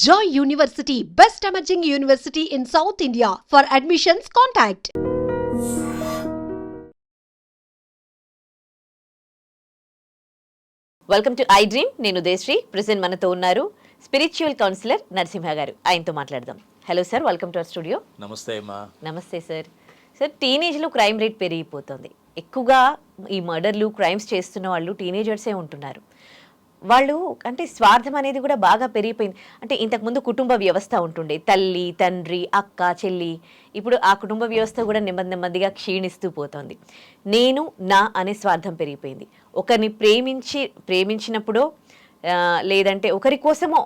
Joy University, best emerging university in South India. For admissions, contact. Welcome to I dream నేను దేశ్రీ present మనతో ఉన్నారు spiritual councillor Narasimha garu. ఆయనతో మాట్లాడదాం. Hello sir welcome to our studio నమస్తే అమ్మా. నమస్తే సార్ సార్ టీనేజ్లో క్రైమ్ రేట్ పెరిగిపోతుంది. ఎక్కువగా ఈ మర్డర్లు క్రైమ్స్ చేస్తున్న వాళ్ళు టీనేజర్సే ఉంటున్నారు. వాళ్ళు అంటే స్వార్థం అనేది కూడా బాగా పెరిగిపోయింది. అంటే ఇంతకుముందు కుటుంబ వ్యవస్థ ఉంటుండే. తల్లి తండ్రి అక్క చెల్లి. ఇప్పుడు ఆ కుటుంబ వ్యవస్థ కూడా నెమ్మది నెమ్మదిగా క్షీణిస్తూ పోతుంది. నేను నా అనే స్వార్థం పెరిగిపోయింది. ఒకరిని ప్రేమించి ప్రేమించినప్పుడో లేదంటే ఒకరి కోసమో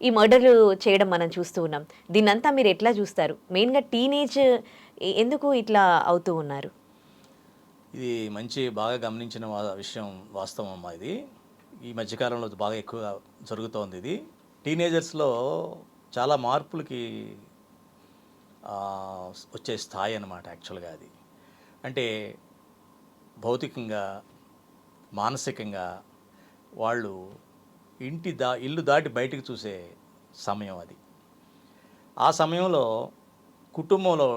ఈ మర్డర్లు చేయడం మనం చూస్తూ ఉన్నాం. దీన్నంతా మీరు ఎట్లా చూస్తారు? మెయిన్గా టీనేజ్ ఎందుకు ఇట్లా అవుతూ ఉన్నారు? ఇది మంచి బాగా గమనించిన విషయం వాస్తవం అమ్మా ఇది. ఈ మధ్యకాలంలో బాగా ఎక్కువ జరుగుతోంది ఇది. టీనేజర్స్లో చాలా మార్పులకి వచ్చే స్థాయి అన్నమాట యాక్చువల్గా అది. అంటే భౌతికంగా మానసికంగా వాళ్ళు ఇంటి దా ఇల్లు దాటి బయటికి చూసే సమయం అది. ఆ సమయంలో కుటుంబంలో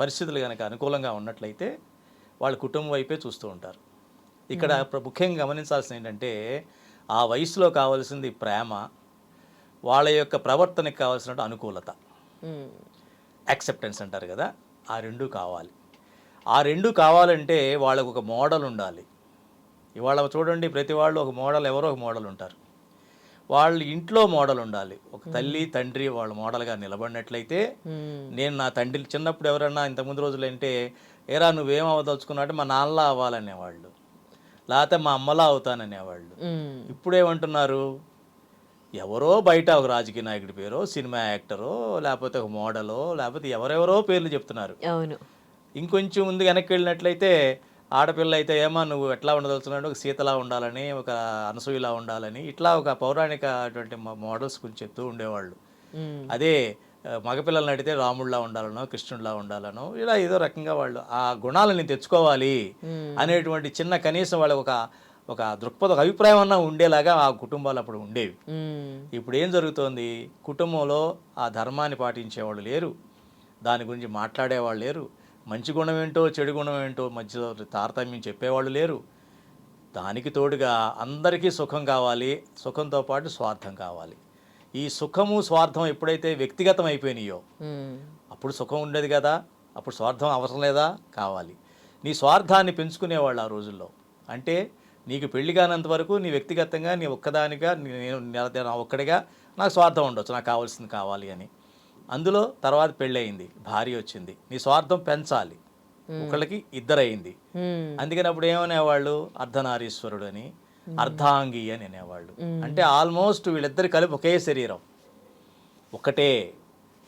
పరిస్థితులు కనుక అనుకూలంగా ఉన్నట్లయితే వాళ్ళ కుటుంబం వైపే చూస్తూ ఉంటారు. ఇక్కడ ముఖ్యంగా గమనించాల్సింది ఏంటంటే ఆ వయసులో కావాల్సింది ప్రేమ వాళ్ళ యొక్క ప్రవర్తనకి కావాల్సిన అనుకూలత. యాక్సెప్టెన్స్ అంటారు కదా ఆ రెండు కావాలి. ఆ రెండు కావాలంటే వాళ్ళకు ఒక మోడల్ ఉండాలి. ఇవాళ చూడండి ప్రతి వాళ్ళు ఒక మోడల్ ఎవరో ఒక మోడల్ ఉంటారు. వాళ్ళ ఇంట్లో మోడల్ ఉండాలి. ఒక తల్లి తండ్రి వాళ్ళ మోడల్గా నిలబడినట్లయితే. నేను నా తండ్రి చిన్నప్పుడు ఎవరన్నా ఇంతకుముందు రోజులు అంటే ఏరా నువ్వేం అవ్వదలుచుకున్నావు? అంటే మా నాన్నలా అవ్వాలనేవాళ్ళు. లేకపోతే మా అమ్మలా అవుతాననేవాళ్ళు. ఇప్పుడేమంటున్నారు? ఎవరో బయట ఒక రాజకీయ నాయకుడి పేరో సినిమా యాక్టరో లేకపోతే ఒక మోడలో లేకపోతే ఎవరెవరో పేర్లు చెప్తున్నారు. అవును. ఇంకొంచెం ముందు వెనక్కి వెళ్ళినట్లయితే ఆడపిల్ల అయితే ఏమా నువ్వు ఎట్లా ఉండదలుచున్నాడు ఒక సీతలా ఉండాలని ఒక అనసూయలా ఉండాలని ఇట్లా ఒక పౌరాణిక అటువంటి మోడల్స్ గురించి చెప్తూ ఉండేవాళ్ళు. అదే మగపిల్లల్ని అడిగితే రాముడిలా ఉండాలనో కృష్ణుడిలా ఉండాలనో ఇలా ఏదో రకంగా వాళ్ళు ఆ గుణాలని తెచ్చుకోవాలి అనేటువంటి చిన్న కనీసం వాళ్ళకి ఒక ఒక దృక్పథ అభిప్రాయం అన్నా ఉండేలాగా ఆ కుటుంబాలు అప్పుడు ఉండేవి. ఇప్పుడు ఏం జరుగుతోంది? కుటుంబంలో ఆ ధర్మాన్ని పాటించేవాళ్ళు లేరు. దాని గురించి మాట్లాడేవాళ్ళు లేరు. మంచి గుణం ఏంటో చెడు గుణం ఏంటో మధ్యలో తారతమ్యం చెప్పేవాళ్ళు లేరు. దానికి తోడుగా అందరికీ సుఖం కావాలి సుఖంతో పాటు స్వార్థం కావాలి. ఈ సుఖము స్వార్థం ఎప్పుడైతే వ్యక్తిగతం అయిపోయినాయో. అప్పుడు సుఖం ఉండేది కదా. అప్పుడు స్వార్థం అవసరం లేదా? కావాలి. నీ స్వార్థాన్ని పెంచుకునేవాళ్ళు ఆ రోజుల్లో. అంటే నీకు పెళ్ళి కానంత వరకు నీ వ్యక్తిగతంగా నీ ఒక్కదానిగా నేను నా- ఒక్కడిగా నాకు స్వార్థం ఉండొచ్చు నాకు కావాల్సింది కావాలి అని. అందులో తర్వాత పెళ్ళయింది భార్య వచ్చింది. నీ స్వార్థం పెంచాలి. ఒకళ్ళకి ఇద్దరయింది మ్మ్. అందుకని అప్పుడు ఏమనేవాళ్ళు? అర్ధనారీశ్వరుడు అని. అర్ధాంగి అని అనేవాళ్ళు. అంటే ఆల్మోస్ట్ వీళ్ళిద్దరు కలిపి ఒకే శరీరం. ఒకటే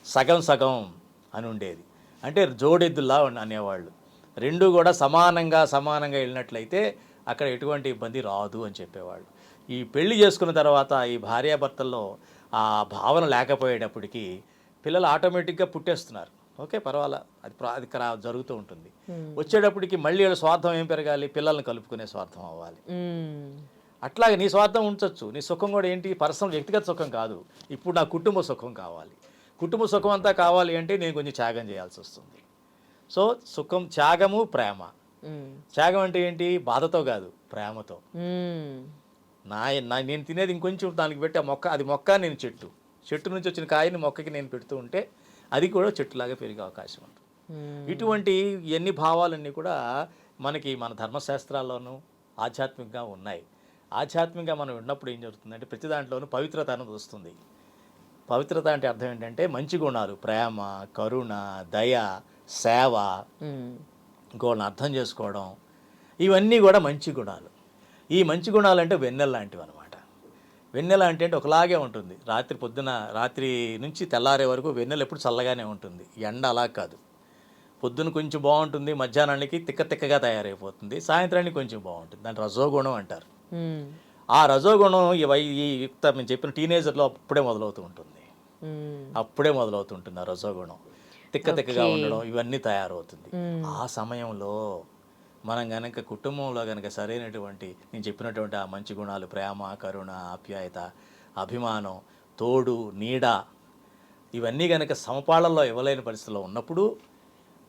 సగం సగం అని ఉండేది. అంటే జోడెద్దులా అనేవాళ్ళు. రెండు కూడా సమానంగా సమానంగా వెళ్ళినట్లయితే అక్కడ ఎటువంటి ఇబ్బంది రాదు అని చెప్పేవాళ్ళు. ఈ పెళ్ళి చేసుకున్న తర్వాత ఈ భార్యాభర్తల్లో ఆ భావన లేకపోయేటప్పటికి పిల్లలు ఆటోమేటిక్గా పుట్టేస్తున్నారు. ఓకే పర్వాలా. అది ప్రా- అది జరుగుతూ ఉంటుంది. వచ్చేటప్పటికి మళ్ళీ వీళ్ళ స్వార్థం ఏం పెరగాలి? పిల్లల్ని కలుపుకునే స్వార్థం అవ్వాలి. అట్లాగే నీ స్వార్థం ఉంచొచ్చు. నీ సుఖం కూడా ఏంటి? పర్సనల్ వ్యక్తిగత సుఖం కాదు. ఇప్పుడు నా కుటుంబ సుఖం కావాలి. కుటుంబ సుఖం అంతా కావాలి అంటే నేను కొంచెం త్యాగం చేయాల్సి వస్తుంది. సో సుఖం త్యాగము ప్రేమ. త్యాగం అంటే ఏంటి? బాధతో కాదు ప్రేమతో. నా నా నేను తినేది ఇంకొంచెం దానికి పెట్టి ఆ మొక్క అది మొక్క నేను చెట్టు. చెట్టు నుంచి వచ్చిన కాయని మొక్కకి నేను పెడుతూ ఉంటే అది కూడా చెట్టులాగా పెరిగే అవకాశం ఉంటుంది. ఇటువంటి ఎన్ని భావాలన్నీ కూడా మనకి మన ధర్మశాస్త్రాల్లోనూ ఆధ్యాత్మికంగా ఉన్నాయి. ఆధ్యాత్మికంగా మనం ఉన్నప్పుడు ఏం జరుగుతుందంటే ప్రతి దాంట్లోనూ పవిత్రత అనేది వస్తుంది. పవిత్రత అంటే అర్థం ఏంటంటే మంచి గుణాలు ప్రేమ కరుణ దయ సేవ. ఇంకోళ్ళని అర్థం చేసుకోవడం ఇవన్నీ కూడా మంచి గుణాలు. ఈ మంచి గుణాలు అంటే వెన్నెల లాంటివి అనమాట వెన్నెల అంటే అంటే ఒకలాగే ఉంటుంది. రాత్రి పొద్దున రాత్రి నుంచి తెల్లారే వరకు వెన్నెల ఎప్పుడు చల్లగానే ఉంటుంది. ఎండ అలా కాదు. పొద్దున కొంచెం బాగుంటుంది మధ్యాహ్నానికి తిక్క తిక్కగా తయారైపోతుంది సాయంత్రానికి కొంచెం బాగుంటుంది. దాన్ని రజోగుణం అంటారు. ఆ రజోగుణం ఈ యుక్త మేము చెప్పిన టీనేజర్లో అప్పుడే మొదలవుతూ ఉంటుంది. అప్పుడే మొదలవుతుంటుంది ఆ రజోగుణం. తిక్క తిక్కగా ఉండడం ఇవన్నీ తయారవుతుంది. ఆ సమయంలో మనం గనక కుటుంబంలో గనక సరైనటువంటి నేను చెప్పినటువంటి ఆ మంచి గుణాలు ప్రేమ కరుణ ఆప్యాయత అభిమానం తోడు నీడ ఇవన్నీ కనుక సమపాళల్లో ఇవ్వలేని పరిస్థితిలో ఉన్నప్పుడు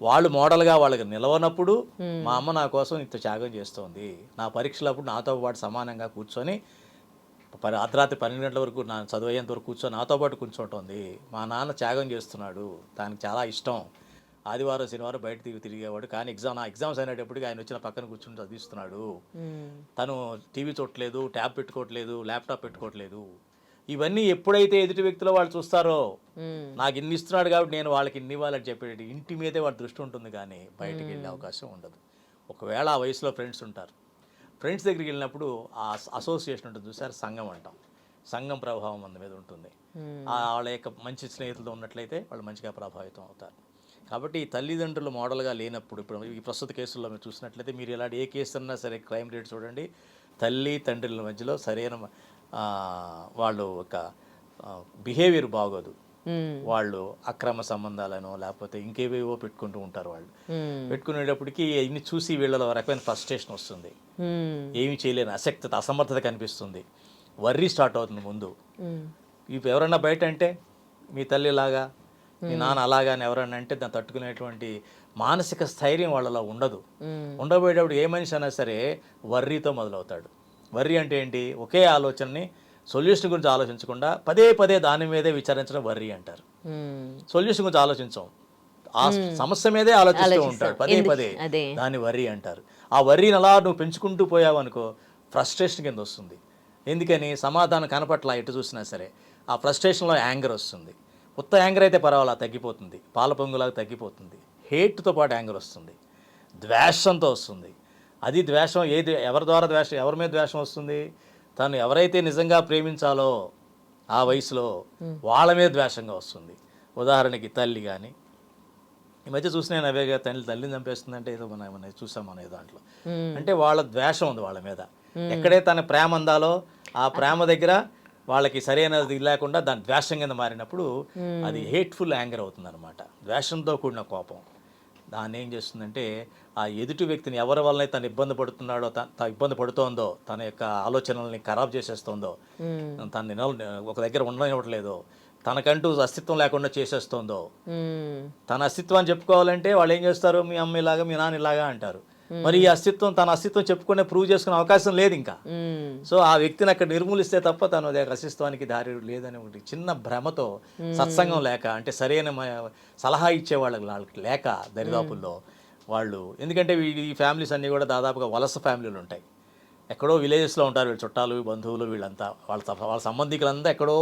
వాళ్ళు మోడల్గా వాళ్ళకి నిలవనప్పుడు మా అమ్మ నా కోసం ఇంత త్యాగం చేస్తోంది. నా పరీక్షలప్పుడు నాతో పాటు సమానంగా కూర్చొని అర్ధరాత్రి పన్నెండు గంటల వరకు నా చదువు అయ్యేంత వరకు కూర్చొని నాతో పాటు కూర్చోంటుంది. మా నాన్న త్యాగం చేస్తున్నాడు. దానికి చాలా ఇష్టం. ఆదివారం శనివారం బయట తిరిగి తిరిగేవాడు. కానీ ఎగ్జామ్ నా ఎగ్జామ్స్ అయినప్పటికీ ఆయన వచ్చిన పక్కన కూర్చొని చదివిస్తున్నాడు. తను టీవీ చూడట్లేదు ట్యాబ్ పెట్టుకోవట్లేదు ల్యాప్టాప్ పెట్టుకోవట్లేదు. ఇవన్నీ ఎప్పుడైతే ఎదుటి వ్యక్తులు వాళ్ళు చూస్తారో నాకు ఇన్ని ఇస్తున్నాడు కాబట్టి నేను వాళ్ళకి ఇన్ని ఇవ్వాలని చెప్పేది ఇంటి మీదే వాళ్ళ దృష్టి ఉంటుంది కానీ బయటికి వెళ్ళే అవకాశం ఉండదు. ఒకవేళ ఆ వయసులో ఫ్రెండ్స్ ఉంటారు. ఫ్రెండ్స్ దగ్గరికి వెళ్ళినప్పుడు ఆ అసోసియేషన్ ఉంటుంది చూసారు? సంఘం అంటాం. సంఘం ప్రభావం మన మీద ఉంటుంది. వాళ్ళ యొక్క మంచి స్నేహితులతో ఉన్నట్లయితే వాళ్ళు మంచిగా ప్రభావితం అవుతారు. కాబట్టి ఈ తల్లిదండ్రులు మోడల్గా లేనప్పుడు ఇప్పుడు ఈ ప్రస్తుత కేసుల్లో మీరు చూసినట్లయితే మీరు ఇలాంటి ఏ కేసు అన్నా సరే క్రైమ్ రేట్ చూడండి తల్లి తండ్రుల మధ్యలో సరైన వాళ్ళు ఒక బిహేవియర్ బాగోదు. వాళ్ళు అక్రమ సంబంధాలను లేకపోతే ఇంకేవేవో పెట్టుకుంటూ ఉంటారు వాళ్ళు. పెట్టుకునేటప్పటికి ఇన్ని చూసి వీళ్ళలో రకమైన ఫ్రస్ట్రేషన్ వస్తుంది. ఏమి చేయలేని అసక్తత అసమర్థత కనిపిస్తుంది. వర్రీ స్టార్ట్ అవుతుంది ముందు. ఇప్పుడు ఎవరన్నా బయట అంటే మీ తల్లి ఇలాగా మీ నాన్న అలాగా అని ఎవరన్నా అంటే దాన్ని తట్టుకునేటువంటి మానసిక స్థైర్యం వాళ్ళలో ఉండదు. ఉండబోయేటప్పుడు ఏ మనిషి అయినా సరే వర్రీతో మొదలవుతాడు. వర్రీ అంటే ఏంటి? ఒకే ఆలోచనని సొల్యూషన్ గురించి ఆలోచించకుండా పదే పదే దాని మీదే విచారించడం వర్రీ అంటారు. సొల్యూషన్ గురించి ఆలోచించం. ఆ సమస్య మీదే ఆలోచిస్తూ ఉంటాడు. పదే పదే. దాన్ని వర్రీ అంటారు. ఆ వర్రీని అలా నువ్వు పెంచుకుంటూ పోయావు అనుకో ఫ్రస్ట్రేషన్ కింద వస్తుంది. ఎందుకని? సమాధానం కనపట్ల ఎటు చూసినా సరే ఆ ఫ్రస్ట్రేషన్లో యాంగర్ వస్తుంది. ఉత్త యాంగర్ అయితే పర్వాలా తగ్గిపోతుంది. పాల పొంగులాగా తగ్గిపోతుంది. హేట్తో పాటు యాంగర్ వస్తుంది. ద్వేషంతో వస్తుంది. అది ద్వేషం ఏది ఎవరి ద్వారా ద్వేషం ఎవరి మీద ద్వేషం వస్తుంది? తను ఎవరైతే నిజంగా ప్రేమించాలో ఆ వయసులో వాళ్ళ మీద ద్వేషంగా వస్తుంది. ఉదాహరణకి తల్లి కానీ ఈ మధ్య చూసిన నేను అవేగా తల్లి తల్లిని చంపేస్తుందంటే ఏదో మనం మనం చూసాం మన దాంట్లో. అంటే వాళ్ళ ద్వేషం ఉంది వాళ్ళ మీద. ఎక్కడే తన ప్రేమ అందాలో ఆ ప్రేమ దగ్గర వాళ్ళకి సరైనది లేకుండా దాని ద్వేషం కింద మారినప్పుడు అది హేట్ఫుల్ యాంగర్ అవుతుంది అనమాట ద్వేషంతో కూడిన కోపం. దాన్ని ఏం చేస్తుందంటే ఆ ఎదుటి వ్యక్తిని ఎవరి వల్ల తను ఇబ్బంది పడుతున్నాడో త- త- ఇబ్బంది పడుతోందో తన యొక్క ఆలోచనల్ని ఖరాబ్ చేసేస్తోందో తన ఒక దగ్గర ఉండనివ్వట్లేదో తనకంటూ అస్తిత్వం లేకుండా చేసేస్తోందో తన అస్తిత్వాన్ని చెప్పుకోవాలంటే వాళ్ళు ఏం చేస్తారు? మీ అమ్మ ఇలాగా మీ నాన్న ఇలాగా అంటారు. మరి ఈ అస్తిత్వం తన అస్తిత్వం చెప్పుకునే ప్రూవ్ చేసుకునే అవకాశం లేదు ఇంకా. సో ఆ వ్యక్తిని అక్కడ నిర్మూలిస్తే తప్ప తను అదే అస్తిత్వానికి దారి లేదని ఒకటి చిన్న భ్రమతో సత్సంగం లేక అంటే సరైన సలహా ఇచ్చే వాళ్ళకి వాళ్ళకి లేక దరిదాపుల్లో వాళ్ళు. ఎందుకంటే ఈ ఫ్యామిలీస్ అన్నీ కూడా దాదాపుగా వలస ఫ్యామిలీలు ఉంటాయి. ఎక్కడో విలేజెస్లో ఉంటారు వీళ్ళ చుట్టాలు బంధువులు వీళ్ళంతా. వాళ్ళ వాళ్ళ సంబంధికులంతా ఎక్కడో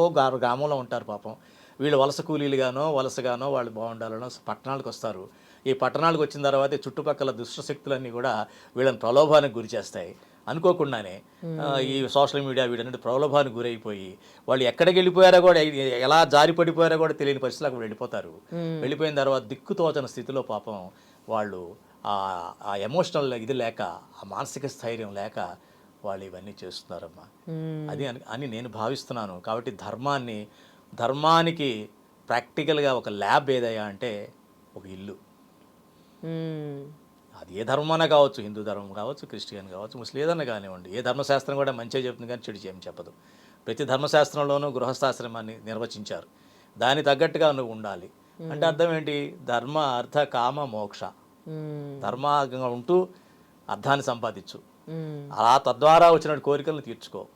గ్రామంలో ఉంటారు పాపం. వీళ్ళు వలస కూలీలుగానో వలసగానో వాళ్ళు బాగుండాలనో పట్టణాలకు వస్తారు. ఈ పట్టణాలకు వచ్చిన తర్వాత చుట్టుపక్కల దుష్ట శక్తులన్నీ కూడా వీళ్ళని ప్రలోభానికి గురి చేస్తాయి. అనుకోకుండానే ఈ సోషల్ మీడియా వీటన్నిటి ప్రలోభానికి గురైపోయి వాళ్ళు ఎక్కడికి వెళ్ళిపోయారో కూడా ఎలా జారి పడిపోయారో కూడా తెలియని పరిస్థితులకు వాళ్ళు వెళ్ళిపోతారు. వెళ్ళిపోయిన తర్వాత దిక్కుతోచని స్థితిలో పాపం వాళ్ళు ఆ ఆ ఎమోషనల్ ఇది లేక ఆ మానసిక స్థైర్యం లేక వాళ్ళు ఇవన్నీ చేస్తున్నారమ్మా. అది అని అని నేను భావిస్తున్నాను. కాబట్టి ధర్మాన్ని ధర్మానికి ప్రాక్టికల్గా ఒక ల్యాబ్ ఏదయ్యా అంటే ఒక ఇల్లు. అది ఏ ధర్మమైనా కావచ్చు హిందూ ధర్మం కావచ్చు క్రిస్టియన్ కావచ్చు ముస్లిం ఏదన్నా కానివ్వండి. ఏ ధర్మశాస్త్రం కూడా మంచిగా చెప్తుంది కానీ చెడు ఏం చెప్పదు. ప్రతి ధర్మశాస్త్రంలోనూ గృహస్థాశ్రమాన్ని నిర్వచించారు. దాని తగ్గట్టుగా నువ్వు ఉండాలి. అంటే అర్థం ఏంటి? ధర్మ అర్థ కామ మోక్ష. ధర్మంగా ఉంటూ అర్థాన్ని సంపాదించు. అలా తద్వారా వచ్చిన కోరికలను తీర్చుకో.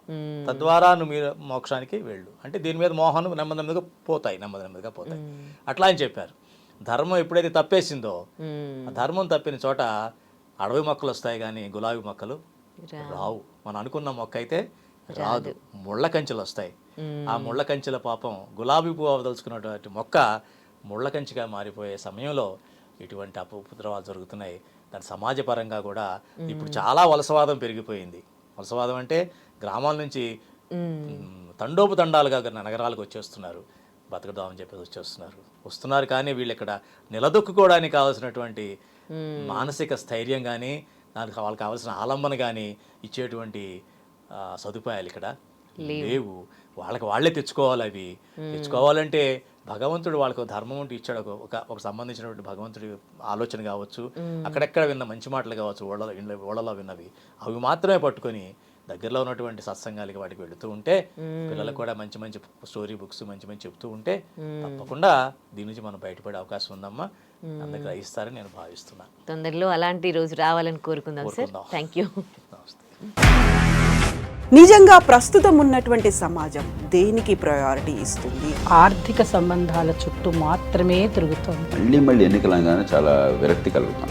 తద్వారా నువ్వు మీరు మోక్షానికి వెళ్ళు. అంటే దీని మీద మోహన్ నెమ్మది నెమ్మదిగా పోతాయి నెమ్మది నెమ్మదిగా పోతాయి. అట్లా అని చెప్పారు. ధర్మం ఎప్పుడైతే తప్పేసిందో ఆ ధర్మం తప్పిన చోట అడవి మొక్కలు వస్తాయి కానీ గులాబీ మొక్కలు రావు. మనం అనుకున్న మొక్క అయితే రాదు. ముళ్ళ కంచెలు వస్తాయి. ఆ ముళ్ళ కంచెల పాపం గులాబీ పువ్వు అవదలుచుకున్నటువంటి మొక్క ముళ్ళ కంచిగా మారిపోయే సమయంలో ఇటువంటి అప ఉపద్రవాలు జరుగుతున్నాయి. దాని సమాజపరంగా కూడా ఇప్పుడు చాలా వలసవాదం పెరిగిపోయింది. వలసవాదం అంటే గ్రామాల నుంచి తండోపు తండాలుగా నగరాలకు వచ్చేస్తున్నారు. బతకదామని చెప్పేసి వచ్చేస్తున్నారు. వస్తున్నారు కానీ వీళ్ళు ఇక్కడ నిలదొక్కుకోవడానికి కావాల్సినటువంటి మానసిక స్థైర్యం కానీ దానికి వాళ్ళకి కావాల్సిన ఆలంబన కానీ ఇచ్చేటువంటి సదుపాయాలు ఇక్కడ లేవు. వాళ్ళకి వాళ్ళే తెచ్చుకోవాలి అవి. తెచ్చుకోవాలంటే భగవంతుడు వాళ్ళకు ధర్మం ఉంటూ ఇచ్చాడు. ఒక- ఒక సంబంధించినటువంటి భగవంతుడి ఆలోచన కావచ్చు. అక్కడెక్కడ విన్న మంచి మాటలు కావచ్చు. ఓళ్ళలో ఓళ్ళలో విన్నవి. అవి మాత్రమే పట్టుకొని దగ్గరలో ఉన్నటువంటి సత్సంగాలకి వాటికి వెళుతూ ఉంటే పిల్లలకు కూడా మంచి మంచి స్టోరీ బుక్స్ మంచి మంచి చెప్తూ ఉంటే తప్పకుండా దీని నుంచి మనం బయటపడే అవకాశం ఉందమ్మా. అందరికి గ్రహిస్తారని నేను భావిస్తున్నాను తొందరలో అలాంటి రోజు రావాలని కోరుకుందాం సార్. థ్యాంక్ యూ నిజంగా ప్రస్తుతం ఉన్నటువంటి సమాజం దేనికి ప్రయారిటీ ఇస్తుంది? ఆర్థిక సంబంధాల చుట్టూ మాత్రమే తిరుగుతోంది. మళ్ళీ మళ్ళీ ఎన్నికలంగానే చాలా విరక్తి కలుగుతాం.